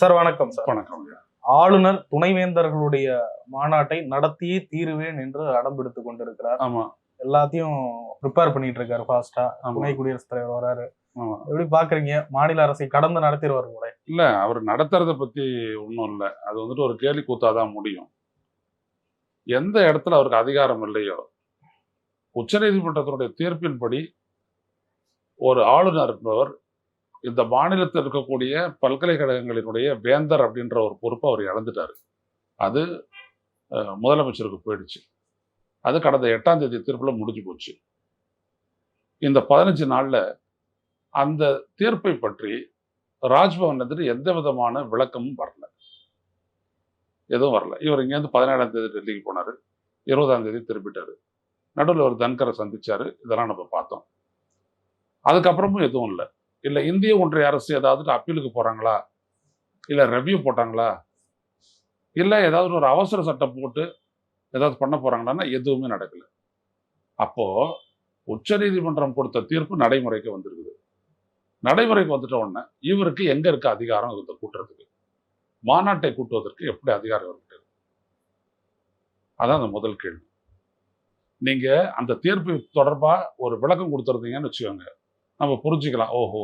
Sir வணக்கம் sir. வணக்கம். ஆளுநர் துணைவேந்தர்களுடைய மாநாட்டை நடத்தியே தீருவேன் என்று அடம்பிடித்துக் கொண்டிருக்கிறார். ஆமா. எல்லாத்தையும் ப்ரிப்பேர் பண்ணிட்டு இருக்காரு ஃபாஸ்டா துணை குடியரசுத் தலைவர் வராரு. எப்படி பாக்குறீங்க? மாநில அரசை கடந்து நடத்திடுவார் கூட இல்ல அவர் நடத்துறத பத்தி ஒன்றும் இல்லை. அது வந்துட்டு ஒரு கேலி கூத்தாதான் முடியும். எந்த இடத்துல அவருக்கு அதிகாரம் இல்லையோ உச்சநீதிமன்றத்தினுடைய தீர்ப்பின்படி ஒரு ஆளுநர் என்பவர் இந்த மாநிலத்தில் இருக்கக்கூடிய பல்கலைக்கழகங்களினுடைய வேந்தர் அப்படின்ற ஒரு பொறுப்பை அவர் இழந்துட்டாரு. அது அஹ், முதலமைச்சருக்கு போயிடுச்சு. அது கடந்த எட்டாம் தேதி தீர்ப்புல முடிஞ்சு போச்சு. இந்த பதினஞ்சு நாள்ல அந்த தீர்ப்பை பற்றி ராஜ்பவன் எதிர்த்து எந்த விதமான விளக்கமும் வரல. எதுவும் வரல. இவர் இங்கேருந்து பதினேழாம் தேதி டெல்லிக்கு போனாரு. இருபதாம் தேதி திருப்பிட்டார் நடுவில் ஒரு தன்கரை சந்திச்சாரு. இதெல்லாம் நம்ம பார்த்தோம். அதுக்கப்புறமும் எதுவும் இல்லை. இல்லை இந்திய ஒன்றிய அரசு ஏதாவது அப்பீலுக்கு போறாங்களா? இல்லை ரெவ்யூ போட்டாங்களா? இல்லை ஏதாவது ஒரு அவசர சட்டம் போட்டு ஏதாவது பண்ண போகிறாங்களான்னா எதுவுமே நடக்கலை. அப்போது உச்சநீதிமன்றம் கொடுத்த தீர்ப்பு நடைமுறைக்கு வந்திருக்குது. நடைமுறைக்கு வந்துட்ட உடனே இவருக்கு எங்க இருக்க அதிகாரம் இதை கூட்டுறதுக்கு? மாநாட்டை கூட்டுவதற்கு எப்படி அதிகாரம் இருக்கு அதான் அந்த முதல் கேள்வி. நீங்கள் அந்த தீர்ப்பு தொடர்பாக ஒரு விளக்கம் கொடுத்துருந்தீங்கன்னு வச்சுக்கோங்க. நம்ம புரிஞ்சுக்கலாம். ஓஹோ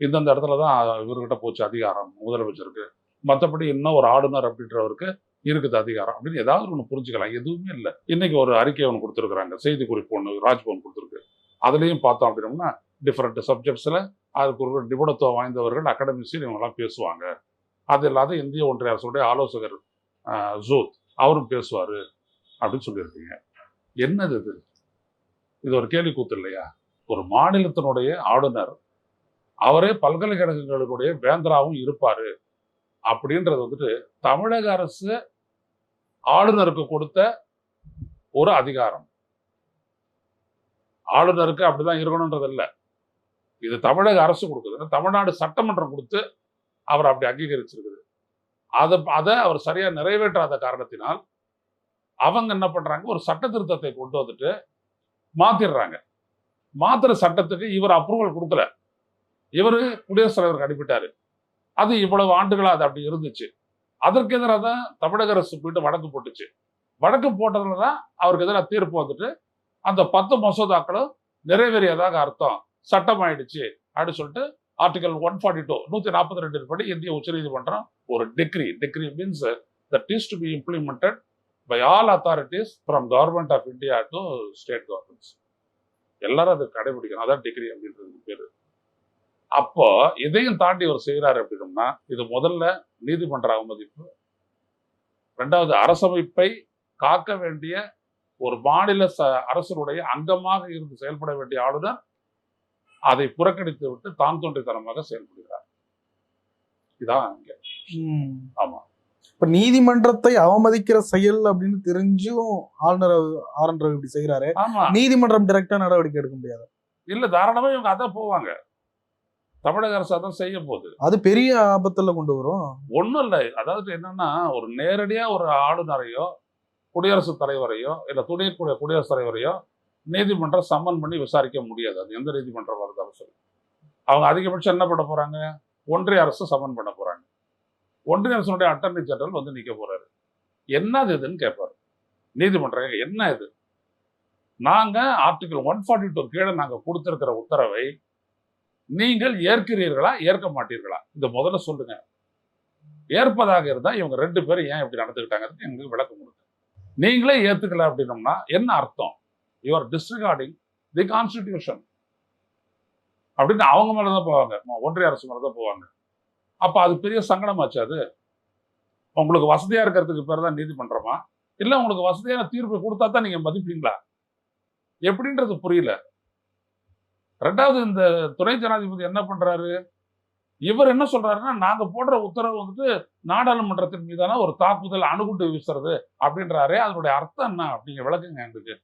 இந்தந்த இடத்துல தான் இவர்கிட்ட போச்சு அதிகாரம் முதலமைச்சருக்கு. மற்றபடி இன்னும் ஒரு ஆளுநர் அப்படின்றவருக்கு இருக்குது அதிகாரம் அப்படின்னு ஏதாவது ஒன்று புரிஞ்சுக்கலாம். எதுவுமே இல்லை. இன்னைக்கு ஒரு அறிக்கை ஒன்று கொடுத்துருக்குறாங்க. செய்தி குறிப்பு ஒன்று ராஜ்பவன் கொடுத்துருக்கு. அதுலேயும் பார்த்தோம் அப்படின்னோம்னா டிஃப்ரெண்ட் சப்ஜெக்ட்ஸில் அதுக்கு ஒரு நிபுணத்துவம் வாய்ந்தவர்கள் அகாடமிஸில் இவங்கெல்லாம் பேசுவாங்க. அது இல்லாத இந்திய ஒன்றிய அரசுடைய ஆலோசகர் ஜூத் அவரும் பேசுவார் அப்படின்னு சொல்லியிருக்கீங்க. என்னது இது? இது ஒரு கேள்வி கூத்து இல்லையா? ஒரு மாநிலத்தினுடைய ஆளுநர். அவரே பல்கலைக்கழகங்களுடைய வேந்தராகவும் இருப்பாரு. அப்படின்றது வந்துட்டு தமிழக அரசு ஆளுநருக்கு கொடுத்த ஒரு அதிகாரம். ஆளுநருக்கு அப்படிதான் இருக்கணுன்றது இல்லை. இது தமிழக அரசு கொடுக்குது. தமிழ்நாடு சட்டமன்றம் கொடுத்து அவர் அப்படி அங்கீகரிச்சிருக்குது. அதை அதை அவர் சரியா நிறைவேற்றாத காரணத்தினால் அவங்க என்ன பண்றாங்க? ஒரு சட்ட திருத்தத்தை கொண்டு வந்துட்டு மாத்திடுறாங்க. மாத்திர சட்டத்துக்கு இவர் அப்ரூவல் கொடுக்கல. இவர் குடியரசுத் தலைவருக்கு அனுப்பிட்டாரு. அது இவ்வளவு ஆண்டுகளாக அது அப்படி இருந்துச்சு. அதற்கு எதிராக தான் தமிழக அரசு போயிட்டு வழக்கு போட்டுச்சு. வழக்கு போட்டதுல தான் அவருக்கு எதிராக தீர்ப்பு வந்துட்டு அந்த பத்து மசோதாக்களும் நிறைவேறியதாக அர்த்தம். சட்டம் ஆயிடுச்சு அப்படின்னு சொல்லிட்டு ஆர்டிகல் ஒன் ஃபார்ட்டி டூ நூற்றி நாற்பத்தி ரெண்டு படி இந்திய உச்சநீதிமன்றம் ஒரு decree decree means that is to be implemented by all authorities from government of India to state governments எல்லாரும் அதை கடைபிடிக்கணும். அதான் டிகிரி அப்படின்றது பேர். அப்போ இதையும் தாண்டி அவர் செய்கிறாரு அப்படின்னோம்னா இது முதல்ல நீதிமன்ற அவமதிப்பு. ரெண்டாவது அரசமைப்பை காக்க வேண்டிய ஒரு மாநில ச அரசனுடைய அங்கமாக இருந்து செயல்பட வேண்டிய ஆளுநர் அதை புறக்கணித்து விட்டு தான் தோன்றித்தனமாக செயல்படுகிறார். இதான் இங்க. ஆமா. இப்ப நீதிமன்றத்தை அவமதிக்கிற செயல் அப்படின்னு தெரிஞ்சும் ஆளுநர் ஆர் என் ரவி இப்படி செய்யறாரு ஆமா. நீதிமன்றம் டைரக்டா நடவடிக்கை எடுக்க முடியாது. இல்ல தாராளமா இவங்க அதான் போவாங்க. தமிழக அரசு அதான் செய்ய போகுது. அது பெரிய ஆபத்துல கொண்டு வரும். ஒண்ணும் இல்லை. அதாவது என்னன்னா ஒரு நேரடியா ஒரு ஆளுநரையோ குடியரசுத் தலைவரையோ இல்ல துணை குடி- குடியரசுத் தலைவரையோ நீதிமன்றம் சம்மன் பண்ணி விசாரிக்க முடியாது. அது எந்த நீதிமன்றம் இருந்தாலும் சரி. அவங்க அதிகபட்சம் என்ன பண்ண போறாங்க? ஒன்றிய அரசு சம்மன் பண்ண போறாங்க. ஒன்றிய அரசனுடைய அட்டர்னி ஜெனரல் வந்து நிற்க போறாரு. என்னது இதுன்னு கேட்பாரு நீதிமன்றம் என்ன இது? நாங்கள் ஆர்டிகல் ஒன் ஃபார்ட்டி டூ கீழே நாங்கள் கொடுத்துருக்கிற உத்தரவை நீங்கள் ஏற்கிறீர்களா ஏற்க மாட்டீர்களா? இந்த முதல்ல சொல்லுங்க. ஏற்பதாக இருந்தால் இவங்க ரெண்டு பேரும் ஏன் இப்படி நடந்துக்கிட்டாங்கிறது எங்களுக்கு விளக்கம் கொடுங்க. நீங்களே ஏற்றுக்கல அப்படின்னோம்னா என்ன அர்த்தம்? யூஆர் டிஸ்ரிகார்டிங் தி கான்ஸ்டிடியூஷன் அப்படின்னு அவங்க மேலே தான் போவாங்க. ஒன்றிய அரசு மேலே தான் போவாங்க. அப்போ அது பெரிய சங்கடமாச்சு அது? உங்களுக்கு வசதியாக இருக்கிறதுக்கு பேர் தான் நீதிமன்றமா இல்லை உங்களுக்கு வசதியான தீர்ப்பு கொடுத்தா தான் நீங்கள் மதிப்பீங்களா? எப்படின்றது புரியல. ரெண்டாவது இந்த துணை ஜனாதிபதி என்ன பண்ணுறாரு இவர் என்ன சொல்றாருன்னா நாங்க போடுற உத்தரவு வந்துட்டு நாடாளுமன்றத்தின் மீதான ஒரு தாக்குதல் அணுகுண்டு வீசுறது அப்படின்றாரே. அதனுடைய அர்த்தம் என்ன? அப்படிங்க விளக்குங்க எங்களுக்கு.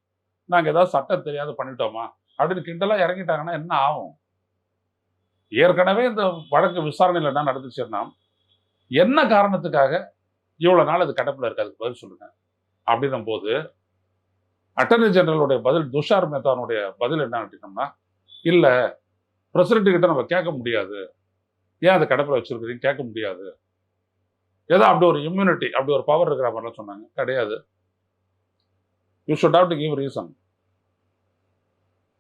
நாங்க ஏதாவது சட்டம் தெரியாத பண்ணிட்டோமா? அப்படின்னு கிண்டலா இறங்கிட்டாங்கன்னா என்ன ஆகும்? ஏற்கனவே இந்த வழக்கு விசாரணையில் என்ன நடந்துச்சுன்னா என்ன காரணத்துக்காக இவ்வளோ நாள் அது கடப்பில் இருக்காது அதுக்கு பதில் சொல்லுங்க. அப்படின்னும் போது அட்டர்னி ஜெனரலுடைய பதில் துஷார் மேத்தானுடைய பதில் என்ன அப்படின்னோம்னா இல்லை பிரசிடென்ட் கிட்ட நம்ம கேட்க முடியாது. ஏன் அதை கடப்பில் வச்சிருக்கிறீங்க கேட்க முடியாது. ஏதோ அப்படி ஒரு இம்யூனிட்டி அப்படி ஒரு பவர் இருக்கிற மாதிரிலாம் சொன்னாங்க. கிடையாது. You should have to give reason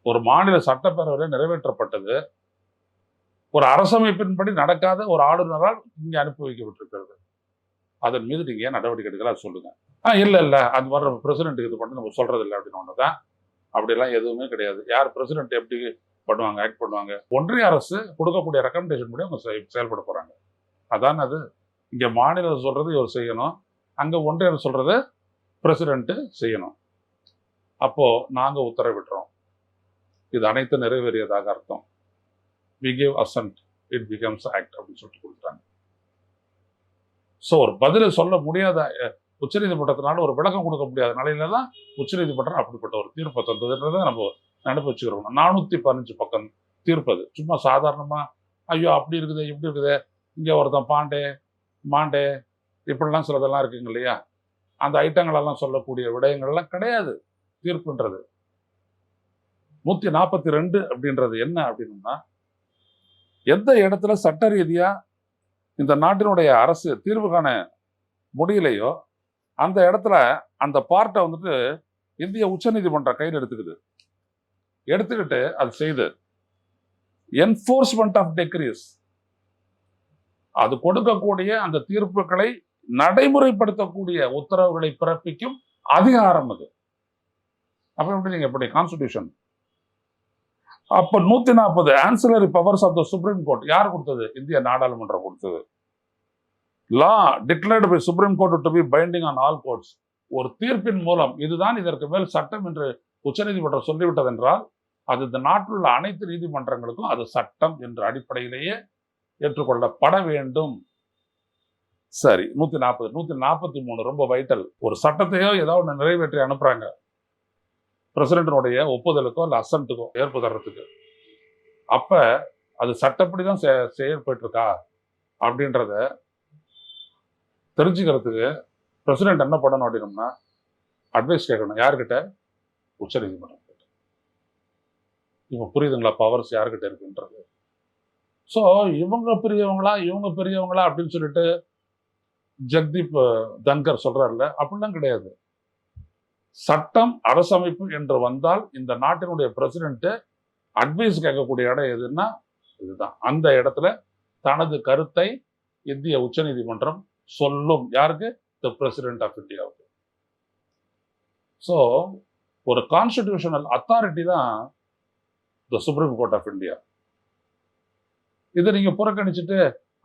ஒரு மாநில சட்டப்பேரவையில் நிறைவேற்றப்பட்டது. ஒரு அரசமைப்பின்படி நடக்காத ஒரு ஆளுநரால் இங்கே அனுப்பி வைக்கப்பட்டிருக்கிறது. அதன் மீது நீங்கள் ஏன் நடவடிக்கை எடுக்கலாம் சொல்லுங்கள் சொல்லுங்க. ஆ இல்லை இல்லை. அது மாதிரி பிரசிடென்ட் இது பண்ணி நம்ம சொல்கிறது இல்லை அப்படின்னு ஒன்று தான் அப்படிலாம் எதுவுமே கிடையாது. யார் பிரசிடென்ட் எப்படி பண்ணுவாங்க ஆக்ட் பண்ணுவாங்க? ஒன்றிய அரசு கொடுக்கக்கூடிய ரெக்கமெண்டேஷன் படி அவங்க செயல்பட போகிறாங்க அதான் அது. இங்கே மாநிலம் சொல்கிறது இவர் செய்யணும். அங்கே ஒன்றிய அரசு சொல்கிறது பிரசிடென்ட்டு செய்யணும். அப்போது நாங்கள் உத்தரவிடுறோம். இது அனைத்து நிறைவேறியதாக அர்த்தம். We give assent it becomes act அப்படின்னு சொல்லிட்டு கொடுத்தாங்க ஸோ ஒரு பதில் சொல்ல முடியாத அஹ், உச்சநீதிமன்றத்தினால ஒரு விளக்கம் கொடுக்க முடியாத நிலையில தான் உச்சநீதிமன்றம் அப்படிப்பட்ட ஒரு தீர்ப்பை தந்ததுன்றதை நம்ம நினைப்பு வச்சுக்கிறோம். நானூத்தி பதினஞ்சு பக்கம் தீர்ப்பது சும்மா சாதாரணமா ஐயோ அப்படி இருக்குது இப்படி இருக்குது இங்க ஒருத்தன் பாண்டே மாண்டே இப்படிலாம் சிலதெல்லாம் இருக்குங்க இல்லையா? அந்த ஐட்டங்களெல்லாம் சொல்லக்கூடிய விடயங்கள்லாம் கிடையாது தீர்ப்புன்றது. நூத்தி நாற்பத்தி ரெண்டு அப்படின்றது என்ன அப்படின்னா எந்த இடத்துல சட்ட ரீதியாக இந்த நாட்டினுடைய அரசு தீர்வு காண முடியலையோ அந்த இடத்துல அந்த பார்ட்டை வந்துட்டு இந்திய உச்சநீதிமன்றம் கையில் எடுத்துக்குது. எடுத்துக்கிட்டு அது செய்து என்ஃபோர்ஸ்மெண்ட் ஆஃப் டெக்ரீஸ் அது கொடுக்கக்கூடிய அந்த தீர்ப்புகளை நடைமுறைப்படுத்தக்கூடிய உத்தரவுகளை பிறப்பிக்கும் அதிகாரம் அது. அப்ப எப்படி நீங்க எப்படி கான்ஸ்டிடியூஷன் அப்ப நூத்தி நாற்பது ancillary powers of the Supreme Court யார் கொடுத்தது? இந்திய நாடாளுமன்றம் கொடுத்தது. Law declared by Supreme Court to be binding on all courts ஒரு தீர்ப்பின் மூலம் இதுதான் இதற்கு மேல் சட்டம் என்று உச்சநீதிமன்றம் சொல்லிவிட்டது என்றால் அது இந்த நாட்டில் உள்ள அனைத்து நீதிமன்றங்களுக்கும் அது சட்டம் என்ற அடிப்படையிலேயே ஏற்றுக்கொள்ளப்பட வேண்டும். சரி நூத்தி நாற்பது நூத்தி நாற்பத்தி மூணு ரொம்ப வைட்டல் ஒரு சட்டத்தையோ ஏதோ ஒன்று நிறைவேற்றி அனுப்புறாங்க. பிரசிடென்டனுடைய ஒப்புதலுக்கோ இல்லை அசன்ட்டுக்கோ ஏற்பு தர்றதுக்கு. அப்போ அது சட்டப்படி தான் செ- அப்படின்றத தெரிஞ்சுக்கிறதுக்கு பிரசிடென்ட் என்ன பண்ணணும் அப்படின்னம்னா அட்வைஸ் கேட்கணும். யார்கிட்ட? உச்சநீதிமன்றம் கிட்ட. இப்போ புரியுதுங்களா? பவர்ஸ் யார்கிட்ட இருக்குன்றது. ஸோ இவங்க பெரியவங்களா? இவங்க பெரியவங்களா? அப்படின்னு சொல்லிட்டு ஜெக்தீப் தங்கர் தன்கர் அப்படிலாம் கிடையாது. சட்டம் அரசமைப்பு என்று வந்தால் இந்த நாட்டினுடைய பிரசிடென்ட் அட்வைஸ் கேட்கக்கூடிய இடம் எதுன்னா இதுதான். அந்த இடத்துல தனது கருத்தை இந்திய உச்சநீதிமன்றம் சொல்லும். யாருக்கு? த பிரசிடென்ட் ஆஃப் இந்தியாவுக்கு. ஸோ ஒரு கான்ஸ்டிடியூஷனல் அத்தாரிட்டி தான் the Supreme Court of India இதை நீங்க புறக்கணிச்சுட்டு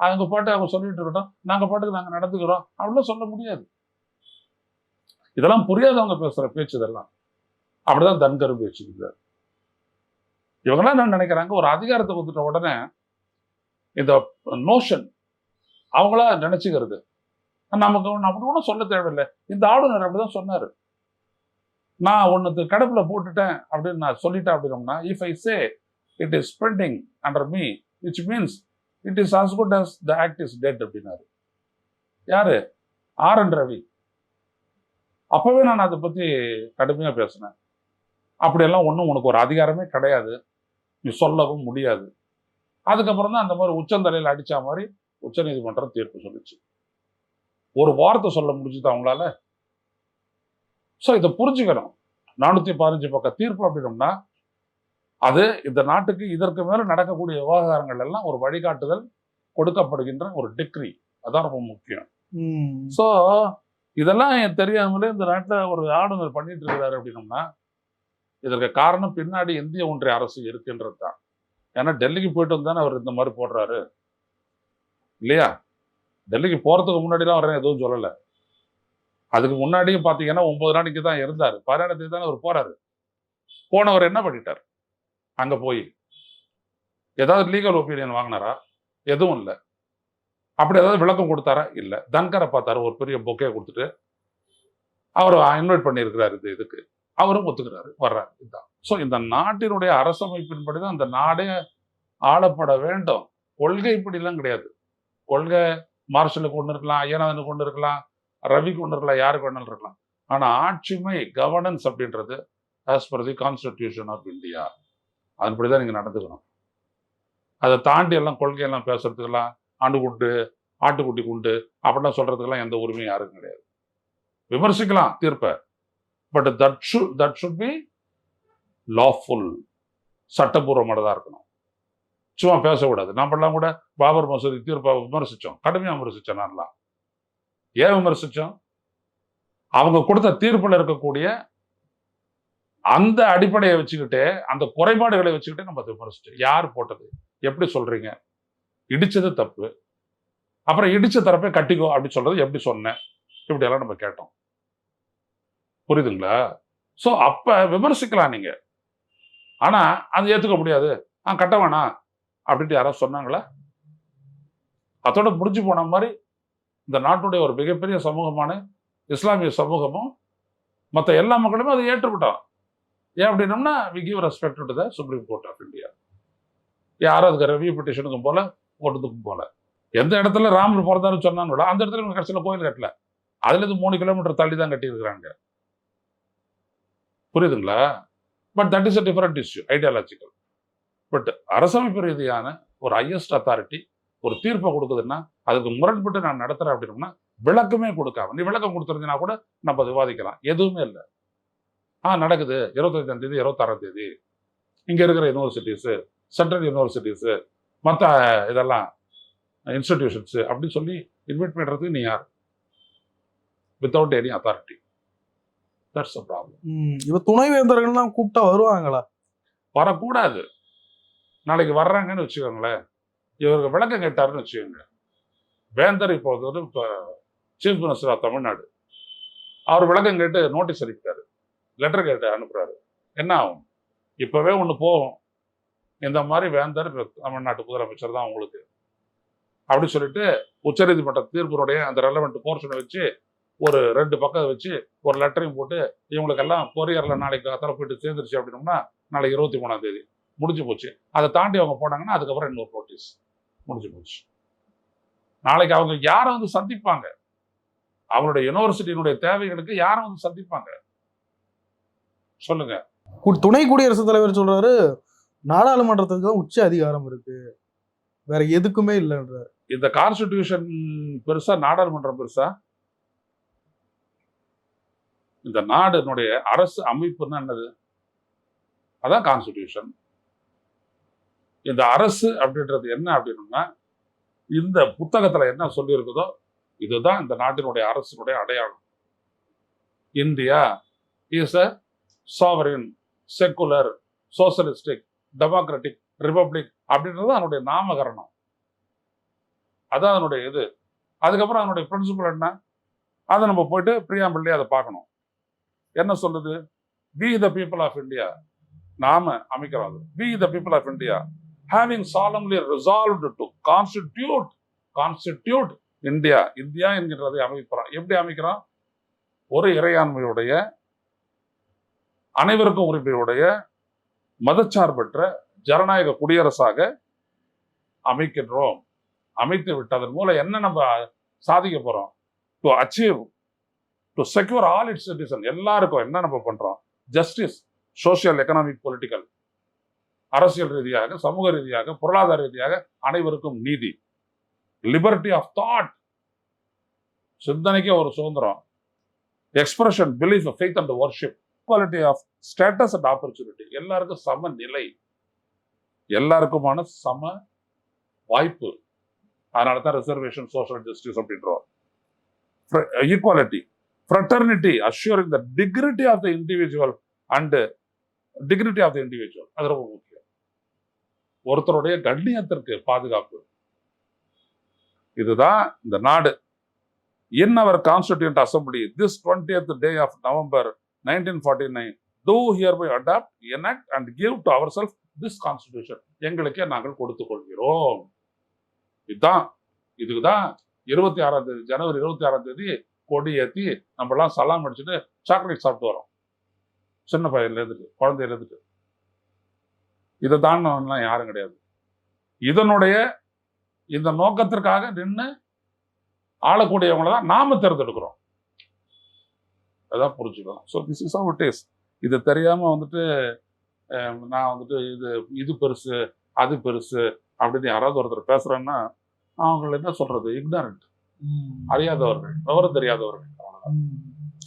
அவங்க பாட்டு அவங்க சொல்லிட்டு இருக்கட்டும். நாங்க பாட்டுக்கு நாங்க நடந்துக்கிறோம். அப்படிலாம் சொல்ல முடியாது. இதெல்லாம் புரியாதவங்க பேசுகிற பேச்சு இதெல்லாம். அப்படிதான் தன்கரும் பேச்சுக்கிறார் இவங்கெல்லாம் என்ன நினைக்கிறாங்க? ஒரு அதிகாரத்தை கொடுத்துட்ட உடனே இந்த நோஷன் அவங்களா நினச்சிக்கிறது. நமக்கு ஒன்று அப்படி ஒன்றும் சொல்ல தேவையில்லை. இந்த ஆளுநர் அப்படிதான் சொன்னார். நான் ஒன்று கடப்பில் போட்டுட்டேன் அப்படின்னு நான் சொல்லிட்டேன் அப்படின்னோம்னா if I say it is pending under me which means it is as good as the act is dead அப்படின்னாரு. யாரு? R N Ravi. அப்பவே நான் அதை பத்தி கடுமையா பேசினேன். அப்படியெல்லாம் ஒன்றும் உனக்கு ஒரு அதிகாரமே கிடையாது. நீ சொல்லவும் முடியாது. அதுக்கப்புறம் தான் அந்த மாதிரி உச்சந்தலையில் அடிச்ச மாதிரி உச்சநீதிமன்றம் தீர்ப்பு சொல்லுச்சு. ஒரு வார்த்தை சொல்ல முடிஞ்சுது அவங்களால ஸோ இதை புரிஞ்சுக்கணும். நானூத்தி பதினஞ்சு பக்கம் தீர்ப்பு அப்படின்னோம்னா அது இந்த நாட்டுக்கு இதற்கு மேல நடக்கக்கூடிய விவகாரங்கள் எல்லாம் ஒரு வழிகாட்டுதல் கொடுக்கப்படுகின்ற ஒரு டிக்ரி அதான் ரொம்ப முக்கியம். ஸோ இதெல்லாம் என் தெரியாமலே இந்த நாட்டில் ஒரு ஆளுநர் பண்ணிட்டு இருக்கிறாரு அப்படின்னோம்னா இதற்கு காரணம் பின்னாடி இந்திய ஒன்றிய அரசு இருக்குன்றது தான். ஏன்னா டெல்லிக்கு போயிட்டு வந்தானே அவர் இந்த மாதிரி போடுறாரு. இல்லையா? டெல்லிக்கு போகிறதுக்கு முன்னாடிலாம் அவர் எதுவும் சொல்லலை. அதுக்கு முன்னாடியும் பார்த்தீங்கன்னா ஒன்பது நாளைக்கு தான் இருந்தார். பதினேழாம் தேதி தானே அவர் போறாரு. போனவர் என்ன பண்ணிட்டார்? அங்கே போய். ஏதாவது லீகல் ஒப்பீனியன் வாங்கினாரா? எதுவும் இல்லை. அப்படி ஏதாவது விளக்கம் கொடுத்தாரா? இல்லை. தன்கரை பார்த்தாரு ஒரு பெரிய பொக்கே கொடுத்துட்டு. அவர் இன்வைட் பண்ணியிருக்கிறாரு இந்த இதுக்கு. அவரும் ஒத்துக்கிறாரு வர்றாரு. இதுதான் ஸோ இந்த நாட்டினுடைய அரசமைப்பின்படி தான் அந்த நாடே ஆளப்பட வேண்டும். கொள்கை இப்படிலாம் கிடையாது. கொள்கை மார்ஷலுக்கு கொண்டு இருக்கலாம் ஐயநாதனுக்கு கொண்டு இருக்கலாம் ரவிக்கு கொண்டு இருக்கலாம் யாருக்கு வேணாலும் இருக்கலாம். ஆனா ஆட்சிமை கவர்னன்ஸ் அப்படின்றது as per the constitution of India அதன்படி தான் நீங்க நடந்துக்கணும். அதை தாண்டி எல்லாம் கொள்கையெல்லாம் பேசுறதுக்கெல்லாம் ஆண்டு குண்டு ஆட்டுக்குட்டி குண்டு அப்படிலாம் சொல்றதுக்கெல்லாம் எந்த உரிமையும் யாருக்கும் கிடையாது. விமர்சிக்கலாம் தீர்ப்பை. But that should that should be lawful சட்டபூர்வமானதாக இருக்கணும். சும்மா பேசக்கூடாது. நம்மளாம் கூட பாபர் மசூதி தீர்ப்பை விமர்சித்தோம் கடுமையாக விமர்சித்தோம் நான்லாம். ஏன் விமர்சித்தோம் அவங்க கொடுத்த தீர்ப்பில் இருக்கக்கூடிய அந்த அடிப்படையை வச்சுக்கிட்டு அந்த குறைபாடுகளை வச்சுக்கிட்டு நம்ம விமர்சித்தோம் விமர்சிச்சோம். யார் போட்டது? எப்படி சொல்கிறீங்க இடிச்சது தப்பு. அப்புறம் இடிச்ச தரப்பே கட்டிக்கோ அப்படின்னு சொல்றது எப்படி சொன்னேன்? இப்படியெல்லாம் நம்ம கேட்டோம். புரியுதுங்களா? ஸோ அப்ப விமர்சிக்கலாம் நீங்க. ஆனா அது ஏத்துக்க முடியாது. ஆ கட்ட வேணாம். அப்படின்ட்டு யாராவது சொன்னாங்களா? அதோட முடிஞ்சு போன மாதிரி இந்த நாட்டுடைய ஒரு மிகப்பெரிய சமூகமான இஸ்லாமிய சமூகமும் மற்ற எல்லா மக்களுமே அதை ஏற்றுக்கிட்டோம். ஏன் அப்படின்னம்னா we give respect to the Supreme Court of India யாரும் அதுக்கு ரெவியூ பெட்டிஷனுக்கும் போல கூட்டத்துக்கும் போல. எந்த இடத்துல ராமர் பிறந்தாருன்னு சொன்னாங்களோ அந்த இடத்துல இவங்க கடைசியில் கோயில் கட்டல. அதுல இருந்து மூணு கிலோமீட்டர் தள்ளி தான் கட்டியிருக்கிறாங்க. புரியுதுங்களா? But that is a different issue ideological but அரசமைப்பு ரீதியான ஒரு ஹையஸ்ட் அத்தாரிட்டி ஒரு தீர்ப்பை கொடுக்குதுன்னா அதுக்கு முரண்பட்டு நான் நடத்துறேன் அப்படின்னோம்னா விளக்கமே கொடுக்காம நீ விளக்கம் கொடுத்துருந்தீங்கன்னா கூட நம்ம விவாதிக்கலாம். எதுவுமே இல்லை. ஆ நடக்குது. இருபத்தஞ்சாம் தேதி இருபத்தாறாம் தேதி. இங்க இருக்கிற யூனிவர்சிட்டிஸு சென்ட்ரல் யூனிவர்சிட்டிஸு மற்ற இதெல்லாம் இன்ஸ்டிடியூஷன்ஸு அப்படின்னு சொல்லி இன்வைட் பண்ணுறதுக்கு நீ யார்? Without any authority that's a problem இவ துணைவேந்தர்கள்லாம் கூப்பிட்டா வருவாங்களா? வரக்கூடாது. நாளைக்கு வர்றாங்கன்னு வச்சுக்கோங்களேன். இவருக்கு விளக்கம் கேட்டாருன்னு வச்சுக்கோங்க. வேந்தர் இப்போ இப்போ சீஃப் மினிஸ்டர் ஆஃப் தமிழ்நாடு அவர் விளக்கம் கேட்டு நோட்டீஸ் அனுப்பிட்டாரு. லெட்டர் கேட்டு அனுப்புறாரு. என்ன ஆகும்? இப்போவே ஒன்று போகும். இந்த மாதிரி வேந்தர் தமிழ்நாட்டு முதலமைச்சர் தான் உங்களுக்கு அப்படி சொல்லிட்டு உச்சநீதிமன்ற தீர்ப்பினுடைய அந்த ரெலவெண்ட் போர்ஷனை வச்சு ஒரு ரெண்டு பக்கம் வச்சு ஒரு லெட்டரையும் போட்டு இவங்களுக்கெல்லாம் கொரியரில் நாளைக்கு அத்தனை போயிட்டு சேர்ந்துருச்சு அப்படின்னோம்னா நாளைக்கு இருபத்தி மூணாம் தேதி. முடிஞ்சு போச்சு. அதை தாண்டி அவங்க போனாங்கன்னா அதுக்கப்புறம் இன்னொரு நோட்டீஸ் முடிஞ்சு போச்சு. நாளைக்கு அவங்க யாரை வந்து சந்திப்பாங்க? அவங்களுடைய யூனிவர்சிட்டியினுடைய தேவைகளுக்கு யாரை வந்து சந்திப்பாங்க? சொல்லுங்க. துணை குடியரசுத் தலைவர் சொல்றாரு நாடாளுமன்றத்துக்கு தான் உச்ச அதிகாரம் இருக்கு. வேற எதுக்குமே இல்லைன்றார். இந்த கான்ஸ்டிடியூஷன் பெருசா நாடாளுமன்றம் பெருசா? இந்த நாடினுடைய அரசு அமைப்புன்னா என்னது? அதான் கான்ஸ்டிடியூஷன் இந்த அரசு அப்படின்றது என்ன அப்படின்னா இந்த புத்தகத்துல என்ன சொல்லியிருக்குதோ இதுதான் இந்த நாட்டினுடைய அரசினுடைய அடையாளம். India is a sovereign secular socialistic democratic republic அப்படின்றது அதனுடைய நாமகரணம். அதான் அதனுடைய இது. அதுக்கப்புறம் அதனுடைய பிரின்சிபல் என்ன? அதை நம்ம போயிட்டு பிரியாம்பிள்ளே அதை பார்க்கணும். என்ன சொல்லுது we the people of India நாம அமைக்கிறோம். அது we the people of India having solemnly resolved to constitute constitute India India என்கின்றதை அமைக்கிறோம் எப்படி அமைக்கிறோம்? ஒரு இறையாண்மையுடைய அனைவருக்கும் உரிமையுடைய மதச்சார்பற்ற ஜனநாயக குடியரசாக அமைக்கின்றோம். அமைத்து விட்டதன் மூலம் என்ன நம்ம சாதிக்க போகிறோம் to achieve to secure all its citizen எல்லாருக்கும் என்ன நம்ம பண்ணுறோம் ஜஸ்டிஸ் சோசியல் எக்கனாமிக் பொலிட்டிக்கல் அரசியல் ரீதியாக சமூக ரீதியாக பொருளாதார ரீதியாக அனைவருக்கும் நீதி. லிபர்ட்டி ஆஃப் தாட் சிந்தனைக்கே ஒரு சுதந்திரம். Expression belief faith and worship equality of status and opportunity எல்லாருக்கும் சம நிலை. எல்லாருக்குமான சம வாய்ப்பு. அதனால தான் ரிசர்வேஷன் சோஷியல் ஜஸ்டிஸ் அப்படின்றோம். Equality fraternity assuring the dignity of the individual and dignity of the individual அது ரொம்ப முக்கியம். ஒருத்தருடைய கண்ணியத்திற்கு பாதுகாப்பு. இதுதான் இந்த நாடு. In our constituent assembly this twentieth day of November nineteen forty nine. Do hereby adopt enact and give to our self this constitution எங்களுக்கே நாங்கள் கொடுத்துக் கொள்கிறோம் இதுதான் இதுக்கு தான் இருபத்தி ஆறாம் தேதி ஜனவரி இருபத்தி ஆறாம் தேதி கொடி ஏற்றி நம்மலாம் சலாம் அடிச்சுட்டு சாக்லேட் சாப்பிட்டு வரோம். சின்ன பையன்ல இருந்துட்டு குழந்தையில இருந்துட்டு. இதை தாண்டவன்லாம் யாரும் கிடையாது. இதனுடைய இந்த நோக்கத்திற்காக நின்று ஆளக்கூடியவங்களை தான் நாம தேர்ந்தெடுக்கிறோம். அதான் புரிஞ்சுக்கலாம் so this is our taste இது தெரியாம வந்துட்டு நான் வந்துட்டு இது இது பெருசு அது பெருசு அப்படின்னு யாராவது ஒருத்தர் பேசுறேன்னா அவங்க என்ன சொல்றது? இக்னரண்ட். அறியாதவர்கள். விவரம் தெரியாதவர்கள்.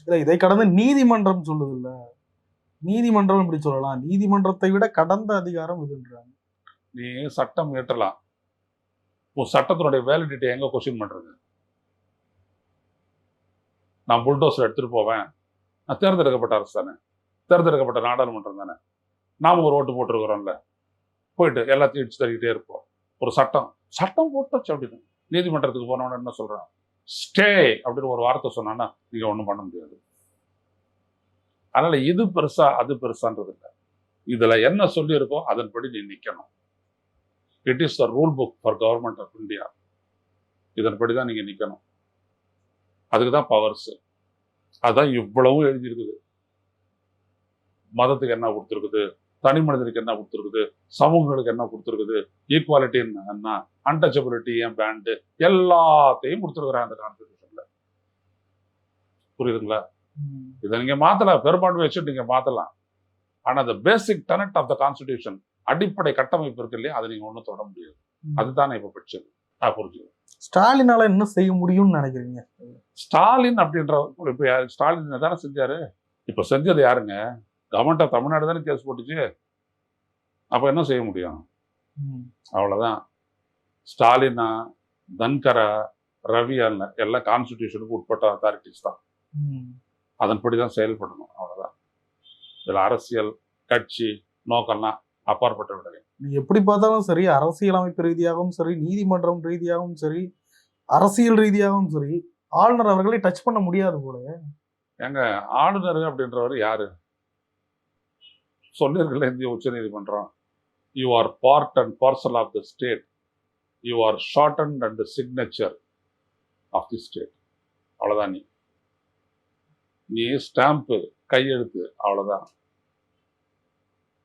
இல்ல இதை கடந்து நீதிமன்றம் சொல்லுது இல்ல நீதிமன்றம் இப்படி சொல்லலாம். நீதிமன்றத்தை விட கடந்த அதிகாரம் இதுன்றாங்க. நீ சட்டம் இயற்றலாம் சட்டத்தினுடைய வேலிடிட்டி எங்க கொஸ்டின் பண்றது? நான் புல்டோசர் எடுத்துகிட்டு போவேன். நான் தேர்ந்தெடுக்கப்பட்ட அரசு தானே. தேர்ந்தெடுக்கப்பட்ட நாடாளுமன்றம் தானே. நாம் ஒரு ஓட்டு போட்டிருக்கிறோம்ல. போயிட்டு எல்லாத்தையும் இடிச்சு தள்ளிக்கிட்டே இருப்போம். ஒரு சட்டம். சட்டம் போட்டாச்சு அப்படின்னு நீதிமன்றத்துக்கு போனவன என்ன சொல்றான்? ஸ்டே அப்படின்னு ஒரு வார்த்தை சொன்னான்னா நீங்க ஒன்றும் பண்ண முடியாது. அதனால இது பெருசா அது பெருசான்றது இல்லை. இதுல என்ன சொல்லியிருக்கோ அதன்படி நீ நிக்கணும். It is the rule book for government of India இதன்படி தான் நீங்க நிக்கணும். அதுக்கு தான் பவர்ஸ் அதான் இவ்வளவும் எழுதியிருக்குது. மதத்துக்கு என்ன கொடுத்துருக்குது? தனி மனிதனுக்கு என்ன கொடுத்துருக்குது? சமூகங்களுக்கு என்ன கொடுத்துருக்குது? ஈக்குவாலிட்டி என்ன? அன்டச்சபிலிட்டி ஏன் பேண்டு எல்லாத்தையும் கொடுத்துருக்குறாங்க அந்த கான்ஸ்டியூஷன்ல புரியுதுங்களா. இதை நீங்க மாத்தலாம். பெரும்பான்மை வச்சு நீங்க மாத்தலாம். ஆனா the basic tenet of the constitution அடிப்படை கட்டமைப்பு இருக்கு இல்லையா? அதை நீங்க ஒண்ணும் தொட முடியாது. அதுதானே இப்ப படிச்சது நான் புரிஞ்சுக்கிறேன். ஸ்டாலினால என்ன செய்ய முடியும்னு நினைக்கிறீங்க? ஸ்டாலின் அப்படின்ற இப்ப யாரு- ஸ்டாலின் தானே செஞ்சாரு? இப்ப செஞ்சது யாருங்க? கவர்மெண்ட் ஆஃப் தமிழ்நாடு தானே கேஸ் போட்டுச்சு. அப்ப என்ன செய்ய முடியும்? ம். அவ்வளவுதான். ஸ்டாலினா தன்கரா ரவி எல்லாம் கான்ஸ்டிடியூஷனுக்கு உட்பட்ட அத்தாரிட்டிஸ் தான். அதன்படி தான் செயல்படணும். அவ்வளவுதான். இதுல அரசியல் கட்சி நோக்கம்லாம் அப்பாற்பட்ட விடலை நீ எப்படி பார்த்தாலும் சரி அரசியலமைப்பு ரீதியாகவும் சரி நீதிமன்றம் ரீதியாகவும் சரி அரசியல் ரீதியாகவும் சரி ஆளுநர் அவர்களை டச் பண்ண முடியாது போல. ஏங்க ஆளுநர் அப்படின்றவர் யாரு? சொல்லியிருக்கல இந்திய உச்ச நீதிமன்றம். You are part and parcel of the state you are short and and signature of the state அவ்வளவுதான் நீ. நீ ஸ்டாம்ப்பு கையெழுத்து அவ்வளவுதான்.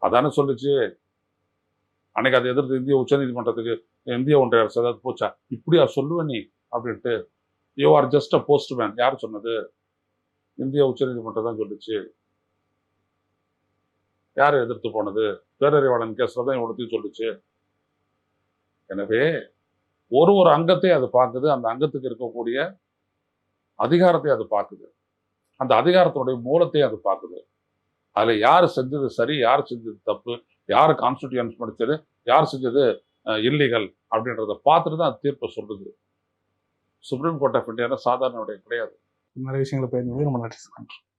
அதானே சொல்லுச்சு? அன்னைக்கு அதை எதிர்த்து இந்திய உச்ச நீதிமன்றத்துக்கு இந்திய ஒன்றிய அரசு ஏதாவது போச்சா? இப்படியா சொல்லுவேன் நீ? அப்படின்ட்டு you are just a postman யார் சொன்னது? இந்திய உச்சநீதிமன்றம் தான் சொல்லுச்சு. யார் எதிர்த்து போனது? பேரறிவாளன் கேஸ்ல தான் இவ்வளோத்தையும் சொல்லுச்சு. எனவே ஒரு ஒரு அங்கத்தை அது பார்க்குது. அந்த அங்கத்துக்கு இருக்கக்கூடிய அதிகாரத்தை அது பார்க்குது. அந்த அதிகாரத்தினுடைய மூலத்தை அது பார்க்குது. அதுல யார் செஞ்சது சரி யார் செஞ்சது தப்பு யார் கான்ஸ்டியூன்ஸ் படித்தது யார் செஞ்சது இல்லீகல் அப்படின்றத பார்த்துட்டு தான் தீர்ப்பை சொல்லுது. சுப்ரீம் கோர்ட் ஆஃப் இந்தியா சாதாரண கிடையாது. நிறைய விஷயங்களை பயன்படுத்தி ரொம்ப நன்றி